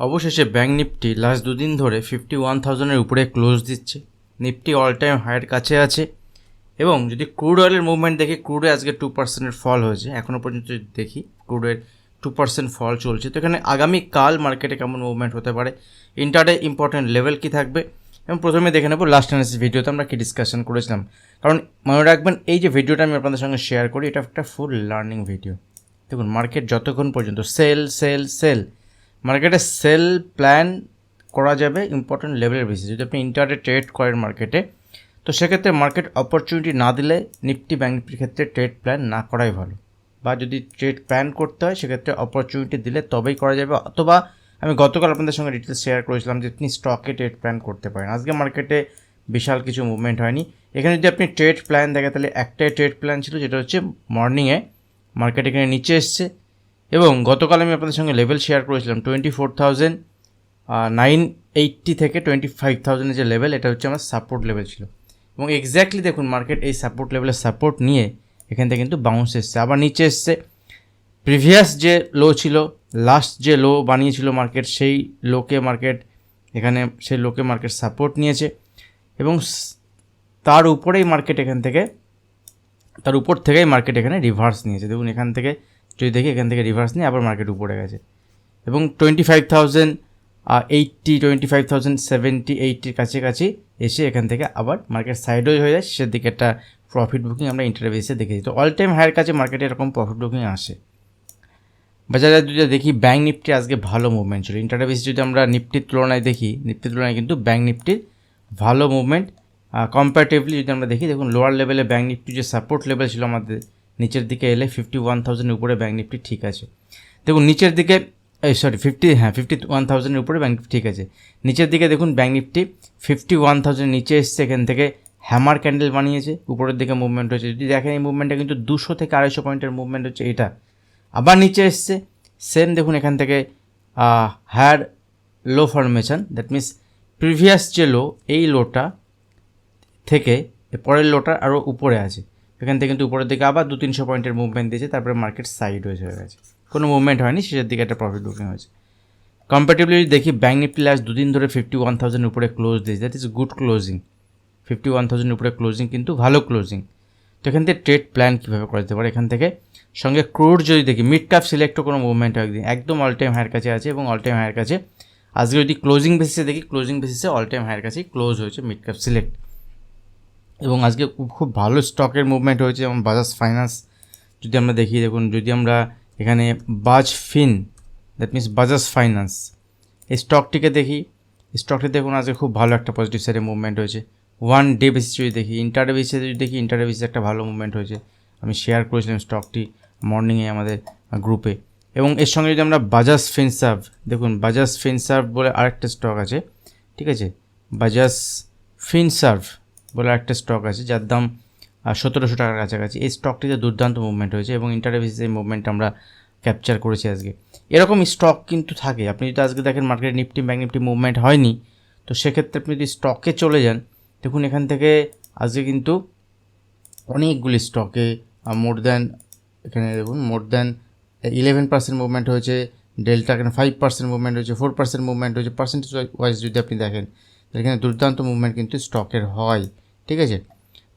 অবশেষে bank Nifty last দুদিন ধরে ফিফটি ওয়ান থাউজেন্ডের উপরে ক্লোজ দিচ্ছে। নিফটি অল টাইম হাইয়ের কাছে আছে। এবং যদি ক্রুড অয়েলের মুভমেন্ট দেখি ক্রুডে আজকে টু পার্সেন্টের ফল হয়েছে। এখনও পর্যন্ত যদি দেখি ক্রুডের টু পার্সেন্ট ফল চলছে। তো এখানে আগামী কাল মার্কেটে কেমন মুভমেন্ট হতে পারে ইন্টারডে ইম্পর্টেন্ট লেভেল কি থাকবে? এবং প্রথমে দেখে নেব লাস্ট অ্যানালিসিস ভিডিওতে আমরা কি ডিসকাশন করেছিলাম। কারণ মনে রাখবেন, এই যে ভিডিওটা আমি আপনাদের সঙ্গে শেয়ার করি, এটা একটা ফুল লার্নিং ভিডিও দেখুন মার্কেট যতক্ষণ পর্যন্ত সেল সেল সেল মার্কেটে সেল প্ল্যান করা যাবে ইম্পর্টেন্ট লেভেলের বেশি যদি আপনি ইন্টারডে ট্রেড করেন মার্কেটে, তো সেক্ষেত্রে মার্কেট অপরচুনিটি না দিলে নিফটি ব্যাঙ্ক নিফটির ক্ষেত্রে ট্রেড প্ল্যান না করাই ভালো। বা যদি ট্রেড প্ল্যান করতে হয়, সেক্ষেত্রে অপরচুনিটি দিলে তবেই করা যাবে। অথবা আমি গতকাল আপনাদের সঙ্গে ডিটেলস শেয়ার করেছিলাম যে আপনি স্টকে ট্রেড প্ল্যান করতে পারেন। আজকে মার্কেটে বিশাল কিছু মুভমেন্ট হয়নি। এখানে যদি আপনি ট্রেড প্ল্যান দেখেন, তাহলে একটাই ট্রেড প্ল্যান ছিল, যেটা হচ্ছে মর্নিংয়ে মার্কেট এখানে নিচে এসছে। এবং গতকাল আমি আপনাদের সঙ্গে লেভেল শেয়ার করেছিলাম twenty four thousand nine eighty থেকে টোয়েন্টি ফাইভ থাউজেন্ডের যে লেভেল এটা হচ্ছে আমার সাপোর্ট লেভেল ছিল। এবং এক্স্যাক্টলি দেখুন মার্কেট এই সাপোর্ট লেভেলের সাপোর্ট নিয়ে এখান থেকে কিন্তু বাউন্স এসছে। আবার নিচে এসছে। প্রিভিয়াস যে লো ছিল লাস্ট যে লো বানিয়েছিল মার্কেট সেই লোকে মার্কেট এখানে সেই লোকে মার্কেট সাপোর্ট নিয়েছে। এবং তার উপরেই মার্কেট এখান থেকে, তার উপর থেকেই মার্কেট এখানে রিভার্স নিয়েছে। দেখুন এখান থেকে যদি দেখি এখান থেকে রিভার্স নিয়ে আবার মার্কেট উপরে গেছে। এবং twenty five thousand eighty twenty five thousand seventy এইটটির কাছাকাছি এসে এখান থেকে আবার মার্কেট সাইডওয়ে হয়ে যায়। শেষের দিকে একটা প্রফিট বুকিং আমরা ইন্টারভিউসে দেখেছি। তো অল টাইম হায়ার কাছে মার্কেটে এরকম প্রফিট বুকিং আসে। বাজারে যদি দেখি ব্যাঙ্ক নিফটি আজকে ভালো মুভমেন্ট ছিল। ইন্টারভিউস যদি আমরা নিফটির তুলনায় দেখি নিফটির তুলনায় কিন্তু ব্যাঙ্ক নিফটির ভালো মুভমেন্ট কম্পারেটিভলি যদি আমরা দেখি, দেখুন লোয়ার লেভেলে ব্যাঙ্ক নিফটি যে সাপোর্ট লেভেল ছিল আমাদের নিচের দিকে এলে ফিফটি ওয়ান থাউজেন্ডের উপরে ব্যাঙ্ক নিফটি ঠিক আছে। দেখুন, নিচের দিকে এই সরি ফিফটি হ্যাঁ ফিফটি ওয়ান থাউজেন্ডের উপরে ব্যাঙ্ক নিফটি ঠিক আছে। নিচের দিকে দেখুন bank Nifty fifty one thousand নিচে এসছে, এখান থেকে হ্যামার ক্যান্ডেল বানিয়েছে, উপরের দিকে মুভমেন্ট হয়েছে। যদি দেখেন এই মুভমেন্টটা কিন্তু দুশো থেকে আড়াইশো পয়েন্টের মুভমেন্ট হচ্ছে এটা। আবার নিচে এসছে সেম দেখুন এখান থেকে higher low formation that means previous যে লো এই লোটা থেকে পরের লোটা আরও উপরে আছে। এখান থেকে কিন্তু উপরের দিকে আবার দু তিনশো পয়েন্টের মুভমেন্ট দিয়েছে, তারপরে মার্কেট সাইড হয়ে হয়ে গেছে। কোনো মুভমেন্ট হয়নি, শেষের দিকে একটা প্রফিট বুকিং হয়েছে। কম্পারেটিভলি দেখি ব্যাঙ্ক নিফটি লাস্ট দুদিন ধরে ফিফটি ওয়ান থাউজেন্ড উপরে ক্লোজ দিয়েছে that is good closing fifty one thousand উপরে ক্লোজিং কিন্তু ভালো ক্লোজিং তো এখান থেকে ট্রেড প্ল্যান কীভাবে করা যেতে পারে? এখান থেকে সঙ্গে ক্রোড যদি দেখি মিড কাপ সিলেক্টও কোনো মুভমেন্ট হয় একদিন একদম অল টাইম হায়ার কাছে আছে এবং অল টাইম হায়ার কাছে। আজকে যদি ক্লোজিং বেসিসে দেখি ক্লোজিং বেসিসে অল টাইম হায়ার কাছেই ক্লোজ হয়েছে মিড ক্যাপ সিলেক্ট এবং আজকে খুব ভালো স্টকের মুভমেন্ট হয়েছে যেমন বাজাজ ফাইন্যান্স যদি আমরা দেখি, দেখুন, যদি আমরা এখানে Baj fin that means Bajaj finance এই স্টকটিকে দেখি। স্টকটি দেখুন, আজকে খুব ভালো একটা পজিটিভ সাইডে মুভমেন্ট হয়েছে। ওয়ান ডে বেসিস যদি দেখি ইন্টারডে বেসিসে যদি দেখি ইন্টারডে বেসিসে একটা ভালো মুভমেন্ট হয়েছে। আমি শেয়ার করেছিলাম স্টকটি মর্নিংয়ে আমাদের গ্রুপে এবং এর সঙ্গে যদি আমরা বাজাজ ফিনসার্ভ দেখুন বাজাজ ফিনসার্ভ বলে আরেকটা স্টক আছে, ঠিক আছে? বাজাজ ফিনসার্ভ বলে একটা স্টক আছে, যার দাম সতেরোশো টাকার কাছাকাছি। এই স্টকটিতে দুর্দান্ত মুভমেন্ট হয়েছে এবং ইন্টারডে বেসিসে এই মুভমেন্ট আমরা ক্যাপচার করেছি আজকে। এরকম স্টক কিন্তু থাকে। আপনি যদি আজকে দেখেন market Nifty bank Nifty movement হয়নি, তো সেক্ষেত্রে আপনি যদি স্টকে চলে যান, দেখুন এখান থেকে আজকে কিন্তু অনেকগুলি স্টকে মোর দ্যান এখানে দেখুন more than eleven percent movement হয়েছে ডেল্টা এখানে ফাইভ পার্সেন্ট মুভমেন্ট হয়েছে ফোর পার্সেন্ট মুভমেন্ট হয়েছে। পার্সেন্টেজ ওয়াইজ যদি আপনি দেখেন এখানে দুর্দান্ত মুভমেন্ট কিন্তু স্টকের হয়। ঠিক আছে?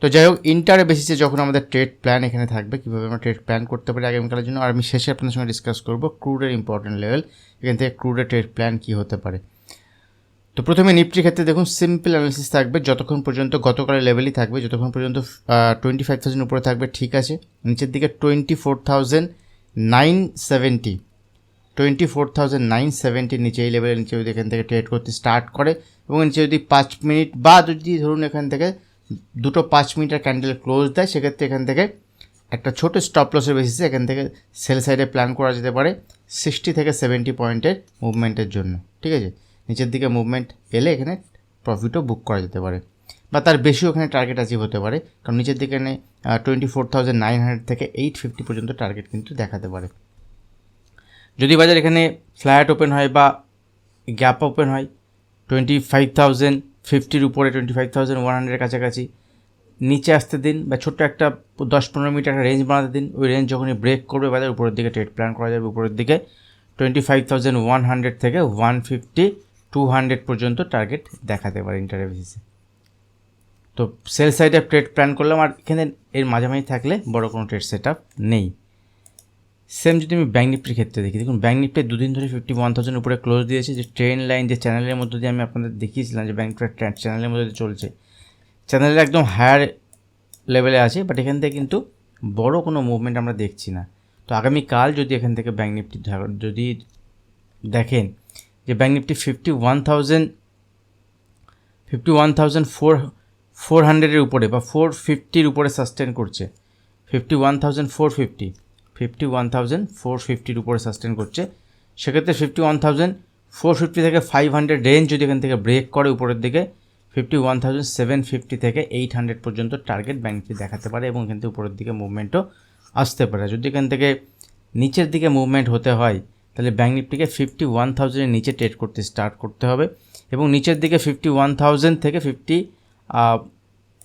তো যাই হোক ইন্টার বেসিসে যখন আমাদের ট্রেড প্ল্যান এখানে থাকবে, কীভাবে আমরা ট্রেড প্ল্যান করতে পারি আগামীকালের জন্য, আর আমি শেষে আপনার সঙ্গে ডিসকাস করব ক্রুডের ইম্পর্টেন্ট লেভেল এখান থেকে ক্রুডের ট্রেড প্ল্যান কী হতে পারে। তো প্রথমে নিফটির ক্ষেত্রে দেখুন সিম্পল অ্যানালিসিস থাকবে, যতক্ষণ পর্যন্ত গতকালের লেভেলই থাকবে, যতক্ষণ পর্যন্ত টোয়েন্টি ফাইভ থাউজেন্ড উপরে থাকবে, ঠিক আছে? নিচের দিকে twenty four thousand nine seventy twenty four thousand nine সেভেন্টির নিচে এই লেভেলের নিচে যদি এখান থেকে ট্রেড করতে স্টার্ট করে, এবং নিচে যদি পাঁচ মিনিট বা যদি ধরুন এখান থেকে দুটো পাঁচ মিনিটের ক্যান্ডেল ক্লোজ দেয়, সেক্ষেত্রে এখান থেকে একটা ছোট স্টপ লসের বেসিসে এখান থেকে সেল সাইডে প্ল্যান করা যেতে পারে সিক্সটি থেকে সেভেন্টি পয়েন্টের মুভমেন্টের জন্য, ঠিক আছে? নিচের দিকে মুভমেন্ট এলে এখানে প্রফিটও বুক করা যেতে পারে বা তার বেশিও এখানে টার্গেট অ্যাচিভ হতে পারে, কারণ নিচের দিকে এখানে twenty four thousand nine hundred থেকে এইট ফিফটি পর্যন্ত টার্গেট কিন্তু দেখাতে পারে। যদি বাজার এখানে ফ্ল্যাট ওপেন হয় বা গ্যাপ ওপেন হয় টোয়েন্টি ফাইভ থাউজেন্ড ফিফটির উপরে টোয়েন্টি ফাইভ থাউজেন্ড ওয়ান হান্ড্রেডের কাছাকাছি। নিচে আসতে দিন বা ছোট্ট একটা দশ পনেরো মিনিট একটা রেঞ্জ বানাতে দিন। ওই রেঞ্জ যখনই ব্রেক করবে বাজার উপরের দিকে ট্রেড প্ল্যান করা যাবে উপরের দিকে। Twenty five thousand one hundred থেকে ওয়ান ফিফটি টু হান্ড্রেড পর্যন্ত টার্গেট দেখাতে পারে ইন্টারভিউ বেসিসে তো সেল সাইডে ট্রেড প্ল্যান করলাম আর এখানে এর মাঝামাঝি থাকলে বড় কোনো ট্রেড সেট নেই। সেম যদি আমি ব্যাঙ্ক নিফটির ক্ষেত্রে দেখি, দেখুন ব্যাঙ্ক নিফটি দুদিন ধরে ফিফটি ওয়ান থাউজেন্ড উপরে ক্লোজ দিয়েছে। যে ট্রেন লাইন যে চ্যানেলের মধ্যে দিয়ে আমি আপনাদের দেখিয়েছিলাম যে ব্যাঙ্ক নিফটি চ্যানেলের মধ্যে চলছে। চ্যানেলের একদম হায়ার লেভেলে আছে বাট এখান থেকে কিন্তু বড় কোনো মুভমেন্ট আমরা দেখছি না। তো আগামীকাল যদি এখান থেকে ব্যাঙ্ক নিফটি যদি দেখেন যে bank Nifty fifty one thousand fifty one thousand four four হান্ড্রেডের উপরে বা ফোর ফিফটির উপরে সাস্টেন করছে fifty one thousand four fifty fifty one thousand four ফিফটির উপরে সাস্টেন করছে। সেক্ষেত্রে fifty one thousand four fifty থেকে ফাইভ হান্ড্রেড রেঞ্জ যদি এখান থেকে ব্রেক করে উপরের দিকে fifty one thousand seven fifty থেকে এইট হান্ড্রেড পর্যন্ত টার্গেট ব্যাঙ্কটি দেখাতে পারে এবং এখান থেকে উপরের দিকে মুভমেন্টও আসতে পারে। যদি এখান থেকে নিচের দিকে মুভমেন্ট হতে হয়, তাহলে ব্যাঙ্ক নিফটিকে ফিফটি ওয়ান থাউজেন্ডের নিচে ট্রেড করতে স্টার্ট করতে হবে এবং নিচের দিকে ফিফটি ওয়ান থাউজেন্ড থেকে ফিফটি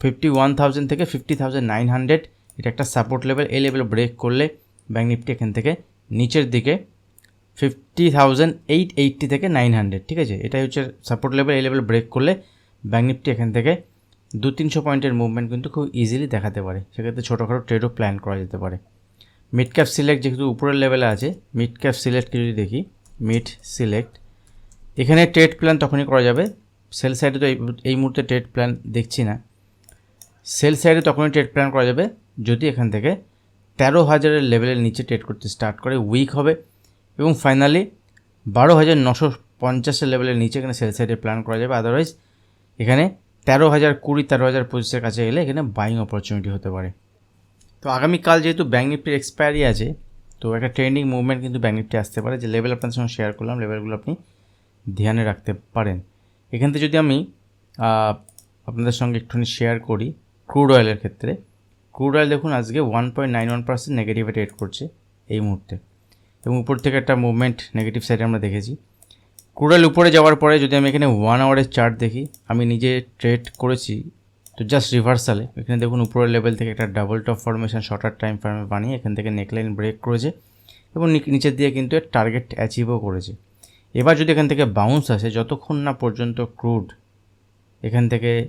ফিফটি ওয়ান থাউজেন্ড থেকে ফিফটি থাউজেন্ড নাইন হান্ড্রেড এটা একটা সাপোর্ট লেভেল এই লেভেল ব্রেক করলে ব্যাঙ্ক নিফটি এখান থেকে নিচের দিকে ফিফটি থাউজেন্ড এইট এইটটি থেকে নাইন হান্ড্রেড ঠিক আছে? এটাই হচ্ছে সাপোর্ট লেভেল এই লেভেল ব্রেক করলে ব্যাঙ্ক নিফটি এখান থেকে দু তিনশো পয়েন্টের মুভমেন্ট কিন্তু খুব ইজিলি দেখাতে পারে। সেক্ষেত্রে ছোটোখাটো ট্রেডও প্ল্যান করা যেতে পারে। মিড ক্যাপ সিলেক্ট যেহেতু উপরের লেভেলে আছে মিড ক্যাপ সিলেক্টকে যদি দেখি মিড সিলেক্ট এখানে ট্রেড প্ল্যান তখনই করা যাবে। সেল সাইডে তো এই এই মুহূর্তে ট্রেড প্ল্যান দেখছি না। সেল সাইডে তখনই ট্রেড প্ল্যান করা যাবে যদি এখান থেকে তেরো হাজারের লেভেলের নিচে ট্রেড করতে স্টার্ট করে উইক হবে এবং ফাইনালি বারো হাজার নশো পঞ্চাশের লেভেলের নিচে এখানে সেল সাইডে প্ল্যান করা যাবে। আদারওয়াইজ এখানে তেরো হাজার কুড়ি, তেরো হাজার পঁচিশের কাছে গেলে এখানে বাইং অপরচুনিটি হতে পারে। তো আগামীকাল যেহেতু ব্যাঙ্ক নিফটির এক্সপায়ারি আছে, তো একটা ট্রেন্ডিং মুভমেন্ট কিন্তু ব্যাঙ্ক নিফটি আসতে পারে। যে লেভেল আপনাদের সঙ্গে শেয়ার করলাম লেভেলগুলো আপনি ধ্যানে রাখতে পারেন। এখান থেকে যদি আমি আপনাদের সঙ্গে একটুখানি শেয়ার করি ক্রুড অয়েলের ক্ষেত্রে ক্রুড অয়েল দেখুন আজকে one point nine one percent নেগেটিভে trade করছে এই মুহূর্তে। এবং উপর থেকে একটা মুভমেন্ট নেগেটিভ সাইডে আমরা দেখেছি। ক্রুড অয়েল উপরে যাওয়ার পরে যদি আমি এখানে ওয়ান আওয়ারের চার্ট দেখি, আমি নিজে ট্রেড করেছি তো জাস্ট রিভার্সালে এখানে দেখুন উপরের লেভেল থেকে একটা double top formation shorter time ফ্রেমে বানিয়ে এখান থেকে নেকলাইন ব্রেক করেছে এবং নিচ- নিচের দিয়ে কিন্তু এর টার্গেট অ্যাচিভও করেছে। এবার যদি এখান থেকে বাউন্স আসে, যতক্ষণ না পর্যন্ত ক্রুড এখান থেকে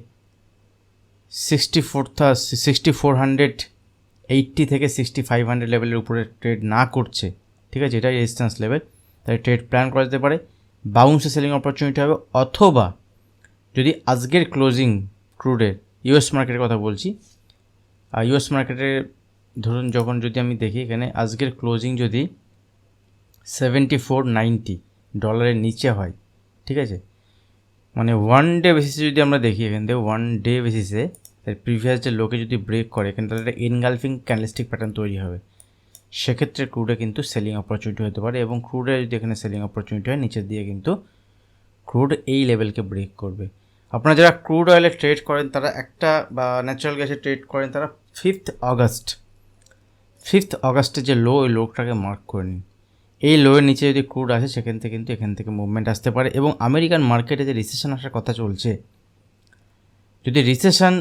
sixty four sixty four hundred eighty থেকে সিক্সটি ফাইভ হান্ড্রেড লেভেলের উপরে ট্রেড না করছে, ঠিক আছে? এটাই রেজিস্ট্যান্স লেভেল তাই ট্রেড প্ল্যান করা যেতে পারে। বাউন্সে সেলিং অপরচুনিটি হবে, অথবা যদি আজকের ক্লোজিং ক্রুডের ইউএস মার্কেটের কথা বলছি আর ইউএস মার্কেটে ধরুন যখন যদি আমি দেখি এখানে আজকের ক্লোজিং যদি সেভেন্টি ফোর নাইনটি ডলারের নিচে হয়, ঠিক আছে? মানে ওয়ান ডে বেসিসে যদি আমরা দেখি এখান থেকে ওয়ান ডে বেসিসে তার প্রিভিয়াস যে লোকে যদি ব্রেক করে কিন্তু তাদের একটা এনগালফিং ক্যান্ডেলস্টিক প্যাটার্ন তৈরি হবে। সেক্ষেত্রে ক্রুডে কিন্তু সেলিং অপরচুনিটি হতে পারে এবং ক্রুডে যদি এখানে সেলিং অপরচুনিটি হয়, নিচের দিয়ে কিন্তু ক্রুড এই লেভেলকে ব্রেক করবে। আপনারা যারা ক্রুড অয়েলে ট্রেড করেন, তারা একটা বা ন্যাচারাল গ্যাসে ট্রেড করেন, তারা ফিফথ অগস্ট ফিফথ অগস্টে যে লো ওই লোকটাকে মার্ক করে নিন। এই লোয়ের নিচে যদি ক্রুড আসে, সেখান থেকে কিন্তু এখান থেকে মুভমেন্ট আসতে পারে এবং আমেরিকান মার্কেটে যে রিসেশন আসার কথা চলছে, যদি রিসেশন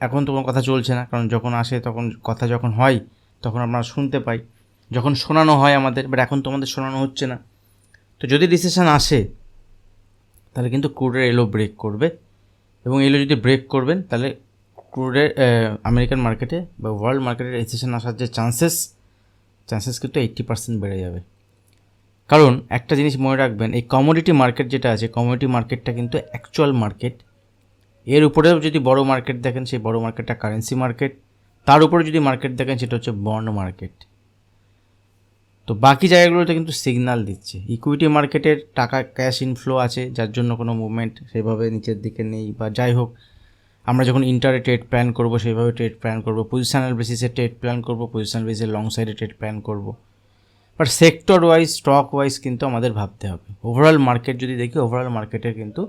এখন তো কোনো কথা চলছে না, কারণ যখন আসে তখন কথা যখন হয়, তখন আমরা শুনতে পাই। যখন শোনানো হয় আমাদের বাট এখন তো আমাদের শোনানো হচ্ছে না। তো যদি ডিসিশান আসে, তাহলে কিন্তু ক্রুডের এলো ব্রেক করবে। এবং এলো যদি ব্রেক করবেন, তাহলে ক্রুডের আমেরিকান মার্কেটে বা ওয়ার্ল্ড মার্কেটে রিসেশন আসার যে চান্সেস চান্সেস কিন্তু এইট্টি পার্সেন্ট বেড়ে যাবে। কারণ একটা জিনিস মনে রাখবেন, এই কমোডিটি মার্কেট যেটা আছে কমোডিটি মার্কেটটা কিন্তু অ্যাকচুয়াল মার্কেট এর উপরেও যদি বড় মার্কেট দেখেন, সেই বড় মার্কেটটা কারেন্সি মার্কেট তার উপরে যদি মার্কেট দেখেন, সেটা হচ্ছে বন্ড মার্কেট তো বাকি জায়গাগুলোতে কিন্তু সিগন্যাল দিচ্ছে। ইকুইটি মার্কেটের টাকা ক্যাশ ইনফ্লো আছে, যার জন্য কোনো মুভমেন্ট সেভাবে নিচের দিকে নেই বা যাই হোক, আমরা যখন ইন্টারে ট্রেড প্ল্যান করব সেইভাবে ট্রেড প্ল্যান করব। পজিশনাল বেসিসে ট্রেড প্ল্যান করব পজিশনাল বেসিসে লং সাইডে ট্রেড প্ল্যান করব but sector wise stock wise কিন্তু আমাদের ভাবতে হবে। ওভারঅল মার্কেট যদি দেখি ওভারঅল মার্কেটের কিন্তু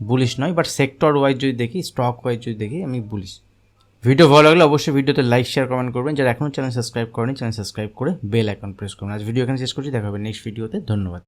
বুলিশ নয় বাট সেক্টর ওয়াইজ যদি দেখি স্টক ওয়াইজ যদি দেখি, আমি বুলিশ ভিডিও ভালো লাগলে অবশ্যই ভিডিওতে লাইক শেয়ার কমেন্ট করবেন। যারা এখনও চ্যানেল সাবস্ক্রাইব করেন চ্যানেল সাবস্ক্রাইব করে বেল আইকন প্রেস করুন আজ ভিডিও এখানে শেষ করছি, দেখা হবে নেক্সট ভিডিওতে ধন্যবাদ।